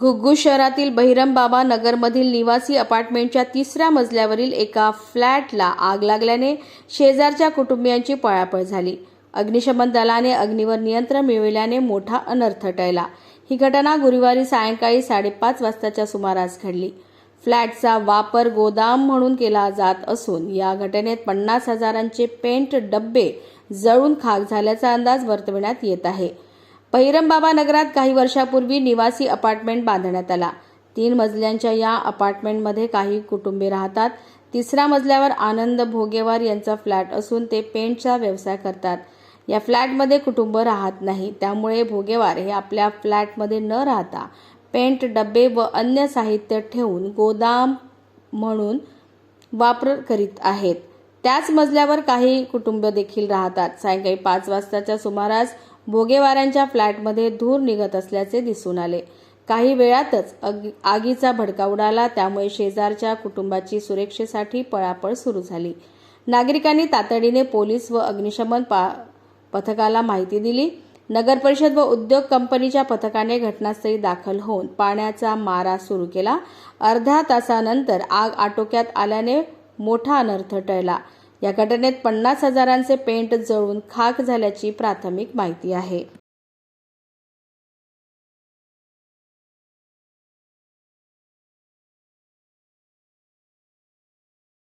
घुग्गू शहरातील बहिरमबाबा नगरमधील निवासी अपार्टमेंटच्या तिसऱ्या मजल्यावरील एका फ्लॅटला आग लागल्याने शेजारच्या कुटुंबियांची पळापळ झाली. अग्निशमन दलाने अग्नीवर नियंत्रण मिळविल्याने मोठा अनर्थ टळला. ही घटना गुरुवारी सायंकाळी साडेपाच वाजताच्या सुमारास घडली. फ्लॅटचा वापर गोदाम म्हणून केला जात असून या घटनेत पन्नास हजारांचे पेंट डब्बे जळून खाक झाल्याचा अंदाज वर्तविण्यात येत आहे. पहिरमबाबा नगरात काही वर्षापूर्वी निवासी अपार्टमेंट बांधण्यात आला. तीन मजल्यांच्या या अपार्टमेंटमध्ये काही कुटुंबे राहतात. तिसऱ्या मजल्यावर आनंद भोगेवार यांचा फ्लॅट असून ते पेंटचा व्यवसाय करतात. या फ्लॅटमध्ये कुटुंब राहत नाही. त्यामुळे भोगेवार हे आपल्या फ्लॅटमध्ये न राहता पेंट डबे व अन्य साहित्य ठेवून गोदाम म्हणून वापर करीत आहेत. त्याच मजल्यावर काही कुटुंब देखील राहतात. सायंकाळी पाच वाजताच्या सुमारास भोगेवाऱ्यांच्या फ्लॅटमध्ये धूर निघत असल्याचे दिसून आले. काही वेळातच अग आगीचा भडका उडाला. त्यामुळे शेजारच्या कुटुंबाची सुरक्षेसाठी पळापळ सुरू झाली. नागरिकांनी तातडीने पोलीस व अग्निशमन पा पथकाला माहिती दिली. नगर परिषद व उद्योग कंपनीच्या पथकाने घटनास्थळी दाखल होऊन पाण्याचा मारा सुरू केला. अर्ध्या तासानंतर आग आटोक्यात आल्याने मोठा अनर्थ टळला. या घटनेत पन्नास हजारांचे पेंट जळून खाक झाल्याची प्राथमिक माहिती आहे.